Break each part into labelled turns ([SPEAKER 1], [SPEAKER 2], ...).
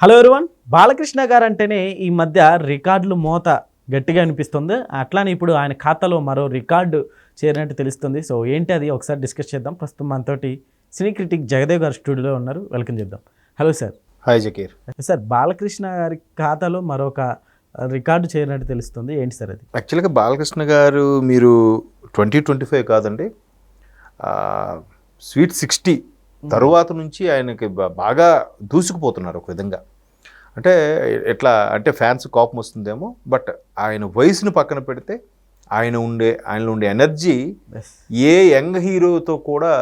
[SPEAKER 1] Hello everyone Balakrishna గారు అంటేనే ఈ మధ్య రికార్డులు మోత గట్టిగా అనిపిస్తుంది. అట్లానే ఇప్పుడు ఆయన ఖాతాలో మరో రికార్డు చేరినట్టు తెలుస్తుంది. సో ఏంటి అది? ఒకసారి డిస్కస్ చేద్దాం. ప్రస్తుతం మనతోటి సినీ క్రిటిక్ జగదేవ్ గారు స్టూడియోలో ఉన్నారు. వెల్కమ్ చేద్దాం. Hello sir
[SPEAKER 2] hi Zakir
[SPEAKER 1] sir Balakrishna గారి ఖాతాలో మరొక రికార్డు చేరినట్టు తెలుస్తుంది. ఏంటి సార్ అది?
[SPEAKER 2] యాక్చువల్గా బాలకృష్ణ గారు మీరు ట్వంటీ ట్వంటీ ఫైవ్ కాదండి స్వీట్ సిక్స్టీ తరువాత నుంచి ఆయనకి బాగా దూసుకుపోతున్నారు ఒక విధంగా. అంటే ఎట్లా అంటే ఫ్యాన్స్ కోపం వస్తుందేమో బట్ ఆయన వయసును పక్కన పెడితే ఆయన ఉండే ఆయనలో ఉండే ఎనర్జీ ఏ యంగ్ హీరోతో కూడా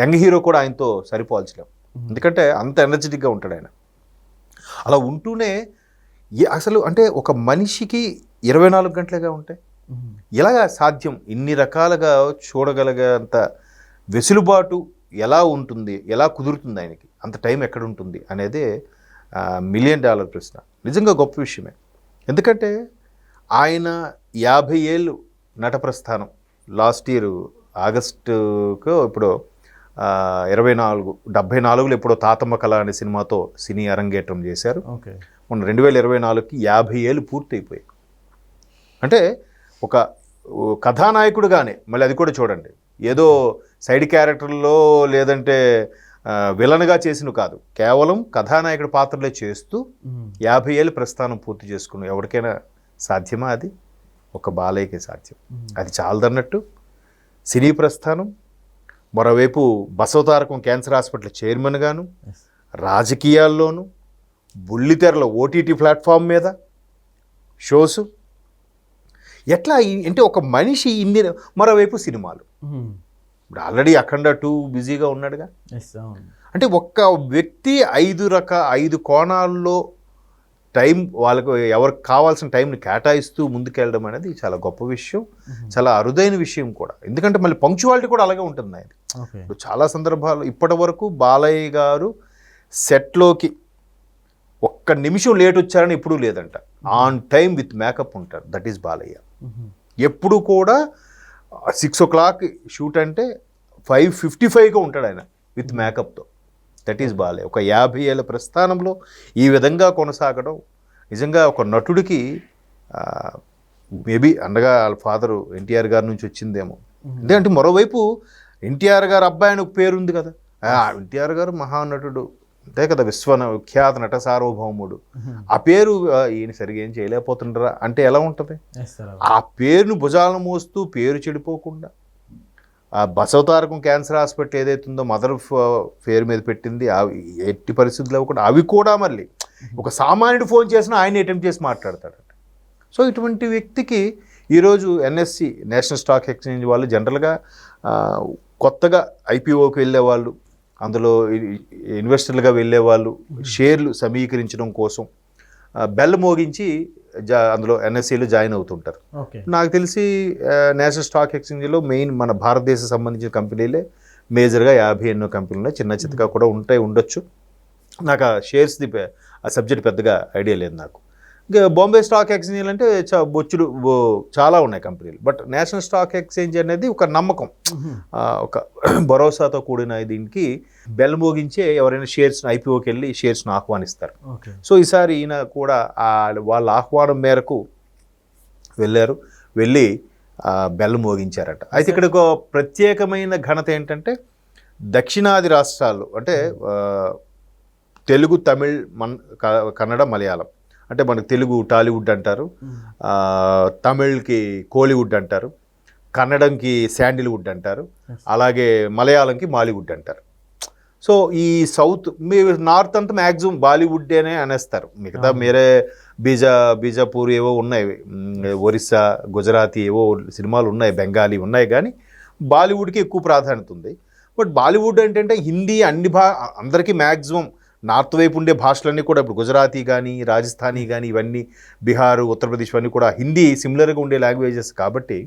[SPEAKER 2] యంగ్ హీరో కూడా ఆయనతో సరిపోల్చలేం ఎందుకంటే అంత ఎనర్జెటిక్గా ఉంటాడు ఆయన. అలా ఉంటూనే అసలు అంటే ఒక మనిషికి ఇరవై నాలుగు గంటలుగా ఉంటాయి. ఎలాగా సాధ్యం? ఇన్ని రకాలుగా చూడగలిగేంత వెసులుబాటు ఎలా ఉంటుంది? ఎలా కుదురుతుంది ఆయనకి? అంత టైం ఎక్కడ ఉంటుంది? అనేదే మిలియన్ డాలర్ ప్రశ్న. నిజంగా గొప్ప విషయమే. ఎందుకంటే ఆయన యాభై ఏళ్ళు నట ప్రస్థానం లాస్ట్ ఇయర్ ఆగస్టుకు ఇప్పుడు ఇరవై నాలుగు డెబ్భై నాలుగులో ఎప్పుడో తాతమ్మ కళ అనే సినిమాతో సినీ అరంగేట్రం చేశారు. మొన్న రెండు వేల ఇరవై నాలుగుకి యాభై ఏళ్ళు పూర్తయిపోయాయి. అంటే ఒక కథానాయకుడుగానే మళ్ళీ అది కూడా చూడండి. ఏదో సైడ్ క్యారెక్టర్లో లేదంటే విలన్గా చేసిన కాదు. కేవలం కథానాయకుడి పాత్రలే చేస్తూ యాభై ఏళ్ళు ప్రస్థానం పూర్తి చేసుకున్న ఎవరికైనా సాధ్యమా అది? ఒక బాలయ్యకే సాధ్యం. అది చాలదన్నట్టు సినీ ప్రస్థానం మరోవైపు బసవతారకం క్యాన్సర్ హాస్పిటల్ చైర్మన్ గాను
[SPEAKER 1] ఎస్
[SPEAKER 2] రాజకీయాల్లోనూ బుల్లితెరల ఓటీటీ ప్లాట్ఫామ్ మీద షోస్. ఎట్లా అంటే ఒక మనిషి ఇన్ని మరోవైపు సినిమాలు. ఇప్పుడు ఆల్రెడీ అఖండ టూ బిజీగా ఉన్నాడుగా. అంటే ఒక్క వ్యక్తి ఐదు రక ఐదు కోణాల్లో టైం వాళ్ళకు ఎవరికి కావాల్సిన టైంని కేటాయిస్తూ ముందుకెళ్ళడం అనేది చాలా గొప్ప విషయం చాలా అరుదైన విషయం కూడా. ఎందుకంటే మళ్ళీ పంక్చువాలిటీ కూడా అలాగే ఉంటుంది ఆయన ఇప్పుడు చాలా సందర్భాలు ఇప్పటి వరకు బాలయ్య గారు సెట్లోకి ఒక్క నిమిషం లేట్ వచ్చారని ఎప్పుడూ లేదంట. ఆన్ టైం విత్ మేకప్ ఉంటారు. That is Balayya. ఎప్పుడు కూడా సిక్స్ ఓ క్లాక్ షూట్ అంటే ఫైవ్ ఫిఫ్టీ ఫైవ్గా ఉంటాడు ఆయన విత్ మేకప్తో. దట్ ఈస్ బాలయ్య ఒక యాభై ఏళ్ళ ప్రస్థానంలో ఈ విధంగా కొనసాగడం నిజంగా ఒక నటుడికి మేబీ అండగా వాళ్ళ ఫాదరు ఎన్టీఆర్ గారి నుంచి వచ్చిందేమో. ఎందుకంటే మరోవైపు ఎన్టీఆర్ గారు అబ్బాయి అని ఒక పేరు ఉంది కదా ఎన్టీఆర్ గారు మహానటుడు అంతే కదా విశ్వ విఖ్యాత నట సార్వభౌముడు. ఆ పేరు ఈయన సరిగా ఏం చేయలేకపోతుండరా? అంటే ఎలా ఉంటుంది? ఆ పేరును భుజాలను మోస్తూ పేరు చెడిపోకుండా ఆ బసవతారకం క్యాన్సర్ హాస్పిటల్ ఏదైతుందో మదర్ పేరు మీద పెట్టింది. అవి ఎట్టి పరిస్థితుల్లో కూడా అవి కూడా మళ్ళీ ఒక సామాన్యుడు ఫోన్ చేసినా ఆయన అటెంప్ట్ చేసి మాట్లాడతాడట. సో ఇటువంటి వ్యక్తికి ఈరోజు ఎన్ఎస్సి నేషనల్ స్టాక్ ఎక్స్చేంజ్ వాళ్ళు జనరల్గా కొత్తగా ఐపీఓకి వెళ్ళే వాళ్ళు అందులో ఇన్వెస్టర్లుగా వెళ్ళే వాళ్ళు షేర్లు సమీకరించడం కోసం బెల్ మోగించి జా అందులో ఎన్ఎస్సీలో జాయిన్ అవుతుంటారు.
[SPEAKER 1] ఓకే.
[SPEAKER 2] నాకు తెలిసి నేషనల్ స్టాక్ ఎక్స్చేంజ్లో మెయిన్ మన భారతదేశం సంబంధించిన కంపెనీలే మేజర్గా యాభై ఎన్నో కంపెనీలు. చిన్న చిత్తగా కూడా ఉంటాయి ఉండొచ్చు. నాకు ఆ షేర్స్ది ఆ సబ్జెక్ట్ పెద్దగా ఐడియా లేదు నాకు. బాంబే స్టాక్ ఎక్స్చేంజ్ అంటే చా బొచ్చుడు చాలా ఉన్నాయి కంపెనీలు. బట్ నేషనల్ స్టాక్ ఎక్స్చేంజ్ అనేది ఒక నమ్మకం. ఒక భరోసాతో కూడిన దీనికి బెల్ మోగించే ఎవరైనా షేర్స్ ఐపీఓకి వెళ్ళి షేర్స్ను ఆహ్వానిస్తారు. సో ఈసారి ఈయన కూడా వాళ్ళ ఆహ్వానం మేరకు వెళ్ళారు. వెళ్ళి ఆ, బెల్ మోగించారట. అయితే ఇక్కడ ఒక ప్రత్యేకమైన ఘనత ఏంటంటే దక్షిణాది రాష్ట్రాలు అంటే తెలుగు తమిళ్ మన్ కన్నడ మలయాళం. అంటే మనకు తెలుగు టాలీవుడ్ అంటారు. తమిళ్కి కోలీవుడ్ అంటారు. కన్నడంకి శాండిల్వుడ్ అంటారు. అలాగే మలయాళంకి మాలీవుడ్ అంటారు. సో ఈ సౌత్ మీ నార్త్ అంతా మ్యాక్సిమం బాలీవుడ్ అనే అనేస్తారు. మిగతా మీరే బీజా బీజాపూర్ ఏవో ఉన్నాయి. ఒరిస్సా గుజరాతీ ఏవో సినిమాలు ఉన్నాయి. బెంగాలీ ఉన్నాయి కానీ బాలీవుడ్కి ఎక్కువ ప్రాధాన్యత ఉంది. బట్ బాలీవుడ్ ఏంటంటే హిందీ అన్ని భా అందరికీ మ్యాక్సిమం నార్త్ వైపు ఉండే భాషలన్నీ కూడా ఇప్పుడు గుజరాతీ కానీ రాజస్థానీ కానీ ఇవన్నీ బీహారు ఉత్తరప్రదేశ్ ఇవన్నీ కూడా హిందీ సిమిలర్గా ఉండే లాంగ్వేజెస్ కాబట్టి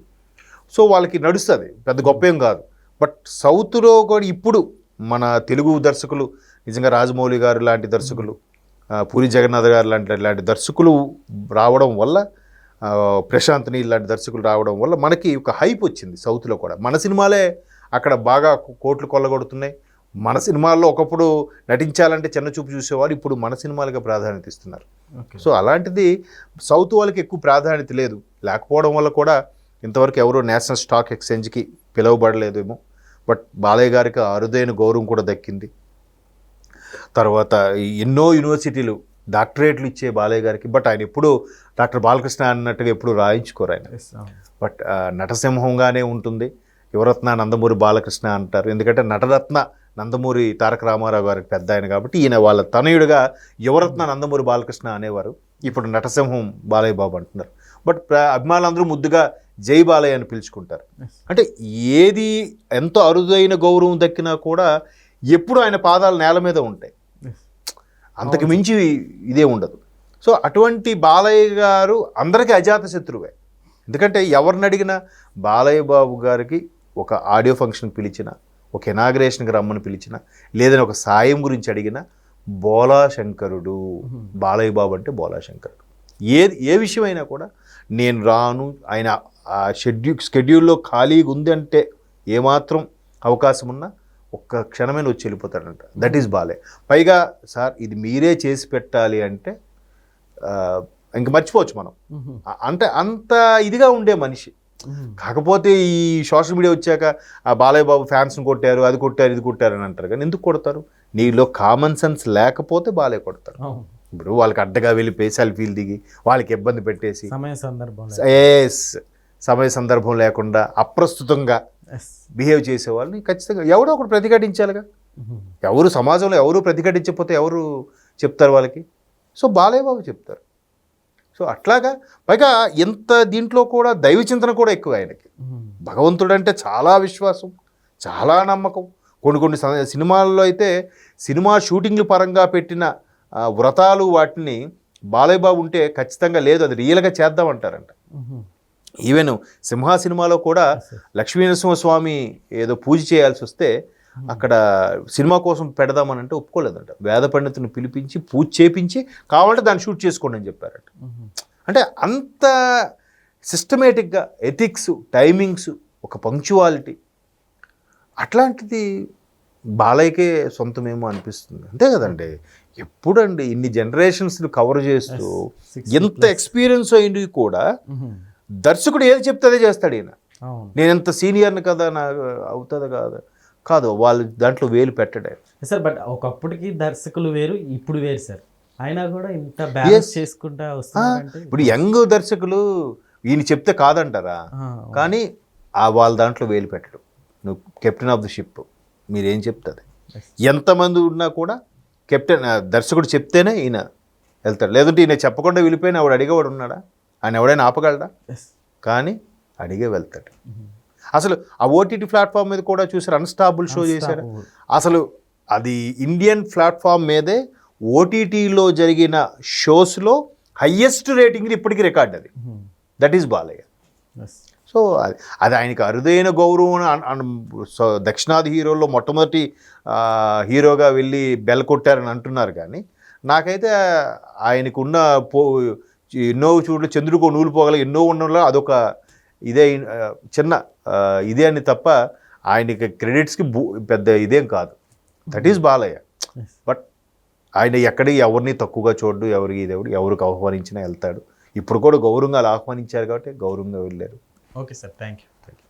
[SPEAKER 2] సో వాళ్ళకి నడుస్తుంది. పెద్ద గొప్ప ఏం కాదు. బట్ సౌత్లో కూడా ఇప్పుడు మన తెలుగు దర్శకులు నిజంగా రాజమౌళి గారు లాంటి దర్శకులు పూరి జగన్నాథ్ గారు లాంటి లాంటి దర్శకులు రావడం వల్ల ఆ, ప్రశాంత్ నీల్ లాంటి దర్శకులు రావడం వల్ల మనకి ఒక హైప్ వచ్చింది సౌత్లో కూడా. మన సినిమాలే అక్కడ బాగా కోట్లు కొల్లగొడుతున్నాయి. మన సినిమాల్లో ఒకప్పుడు నటించాలంటే చిన్న చూపు చూసేవారు ఇప్పుడు మన సినిమాలకు ప్రాధాన్యత ఇస్తున్నారు.
[SPEAKER 1] ఓకే.
[SPEAKER 2] సో అలాంటిది సౌత్ వాళ్ళకి ఎక్కువ ప్రాధాన్యత లేదు. లేకపోవడం వల్ల కూడా ఇంతవరకు ఎవరు నేషనల్ స్టాక్ ఎక్స్చేంజ్కి పిలువబడలేదేమో బట్ బాలయ్య గారికి అరుదైన గౌరవం కూడా దక్కింది. తర్వాత ఎన్నో యూనివర్సిటీలు డాక్టరేట్లు ఇచ్చే బాలయ్య గారికి బట్ ఆయన ఎప్పుడు డాక్టర్ బాలకృష్ణ అన్నట్టుగా ఎప్పుడు రాయించుకోరు ఆయన. బట్ నటసింహంగానే ఉంటుంది. యువరత్న నందమూరి బాలకృష్ణ అంటారు. ఎందుకంటే నటరత్న నందమూరి తారక రామారావు గారికి పెద్ద ఆయన కాబట్టి ఈయన వాళ్ళ తనయుడిగా యువరత్న నందమూరి బాలకృష్ణ అనేవారు. ఇప్పుడు నటసింహం బాలయ్య బాబు అంటున్నారు. బట్ ప్ర- అభిమానులందరూ ముద్దుగా జై బాలయ్య అని పిలుచుకుంటారు. అంటే ఏది ఎంతో అరుదైన గౌరవం దక్కినా కూడా ఎప్పుడు ఆయన పాదాలు నేల మీద ఉంటాయి. అంతకు మించి ఇదే ఉండదు. సో అటువంటి బాలయ్య గారు అందరికీ అజాత శత్రువే. ఎందుకంటే ఎవరిని అడిగినా బాలయ్య బాబు గారికి ఒక ఆడియో ఫంక్షన్ పిలిచిన ఒక ఇనాగ్రేషన్కి రమ్మని పిలిచిన లేదని ఒక సాయం గురించి అడిగిన బోలా శంకరుడు బాలయ్య బాబు అంటే బోలా శంకరుడు ఏ ఏ విషయమైనా కూడా నేను రాను ఆయన ఆ షెడ్యూ స్కెడ్యూల్లో ఖాళీగా ఉంది అంటే ఏమాత్రం అవకాశం ఉన్నా ఒక్క క్షణమే వచ్చి వెళ్ళిపోతాడంట. దట్ ఈస్ బాలే పైగా సార్ ఇది మీరే చేసి పెట్టాలి అంటే ఇంక మర్చిపోవచ్చు మనం. అంటే అంత ఇదిగా ఉండే మనిషి. కాకపోతే ఈ సోషల్ మీడియా వచ్చాక ఆ బాలయ్య బాబు ఫ్యాన్స్ని కొట్టారు అది కొట్టారు ఇది కొట్టారు అని అంటారు. కానీ ఎందుకు కొడతారు? నీలో కామన్ సెన్స్ లేకపోతే బాలయ్య కొడతారు ఇప్పుడు వాళ్ళకి అడ్డగా వెళ్ళిపోయి సెల్ఫీలు దిగి వాళ్ళకి ఇబ్బంది పెట్టేసి
[SPEAKER 1] సమయ సందర్భంలో
[SPEAKER 2] ఎస్ సమయ సందర్భం లేకుండా అప్రస్తుతంగా బిహేవ్ చేసే వాళ్ళని ఖచ్చితంగా ఎవడో ఒకటి ప్రతిఘటించాలిగా. ఎవరు సమాజంలో ఎవరు ప్రతిఘటించకపోతే ఎవరు చెప్తారు వాళ్ళకి? సో బాలయ్య బాబు చెప్తారు. సో అట్లాగా పైగా ఎంత దీంట్లో కూడా దైవ చింతన కూడా ఎక్కువ ఆయనకి. భగవంతుడు అంటే చాలా విశ్వాసం చాలా నమ్మకం. కొన్ని కొన్ని సినిమాల్లో అయితే సినిమా షూటింగ్ పరంగా పెట్టిన వ్రతాలు వాటిని బాలయ్య బాబు ఉంటే ఖచ్చితంగా లేదు అది రియల్గా చేద్దామంటారంట ఈవెన్ సింహా సినిమాలో కూడా లక్ష్మీనరసింహ స్వామి ఏదో పూజ చేయాల్సి వస్తే అక్కడ సినిమా కోసం పెడదామని అంటే ఒప్పుకోలేదంట. వేద పండితుని పిలిపించి పూజ చేపించి కావాలంటే దాన్ని షూట్ చేసుకోండి అని చెప్పారట. అంటే అంత సిస్టమేటిక్గా ఎథిక్స్ టైమింగ్స్ ఒక పంక్చువాలిటీ అట్లాంటిది బాలయ్యకే సొంతమేమో అనిపిస్తుంది. అంతే కదండి. ఎప్పుడండి ఇన్ని జనరేషన్స్ని కవర్ చేస్తూ ఎంత ఎక్స్పీరియన్స్ అయింది కూడా దర్శకుడు ఏది చెప్తే అదే చేస్తాడు ఈయన. నేను ఎంత సీనియర్ని కదా నాకు అవుతుంది కాదు? కాదు వాళ్ళు దాంట్లో వేలు పెట్టడే
[SPEAKER 1] సార్ బట్ ఒకప్పటికి దర్శకులు వేరు ఇప్పుడు వేరు సార్ అయినా కూడా ఇంత బ్యాలెన్స్ చేసుకుంటా వస్తున్నారంటే
[SPEAKER 2] ఇప్పుడు యంగ్ దర్శకులు ఈయన చెప్తే కాదంటారా? కానీ ఆ వాళ్ళ దాంట్లో వేలు పెట్టడు. నువ్వు కెప్టెన్ ఆఫ్ ది షిప్ మీరేం చెప్తుంది ఎంతమంది ఉన్నా కూడా కెప్టెన్ దర్శకుడు చెప్తేనే ఈయన వెళ్తాడు. లేదంటే ఈయన చెప్పకుండా వెళ్ళిపోయిన ఆవిడ అడిగేవాడు ఉన్నాడా? ఆయన ఎవడైనా ఆపగలడా. కానీ అడిగే వెళ్తాడు. అసలు ఆ ఓటీటీ ప్లాట్ఫామ్ మీద కూడా చూసారు అన్స్టాబుల్ షో చేశారు. అసలు అది ఇండియన్ ప్లాట్ఫామ్ మీదే ఓటీటీలో జరిగిన షోస్లో హయ్యెస్ట్ రేటింగ్ ఇప్పటికీ రికార్డ్ అది. That is Balayya. సో అది అది ఆయనకి అరుదైన గౌరవం సో దక్షిణాది హీరోల్లో మొట్టమొదటి హీరోగా వెళ్ళి బెల్ కొట్టారని అంటున్నారు కానీ నాకైతే ఆయనకున్న పో ఎన్నో చూడలు చంద్రుడికో నూలు పోగల ఎన్నో ఉండడంలో అదొక ఇదే చిన్న ఇదే అని తప్ప ఆయనకి క్రెడిట్స్కి భూ పెద్ద ఇదేం కాదు. That is Balayya. బట్ ఆయన ఎక్కడి ఎవరిని తక్కువగా చూడడు ఎవరికి దేవుడు ఎవరికి ఆహ్వానించినా వెళ్తాడు. ఇప్పుడు కూడా గౌరవంగా అలా ఆహ్వానించారు కాబట్టి గౌరవంగా వెళ్ళారు.
[SPEAKER 1] Okay sir thank you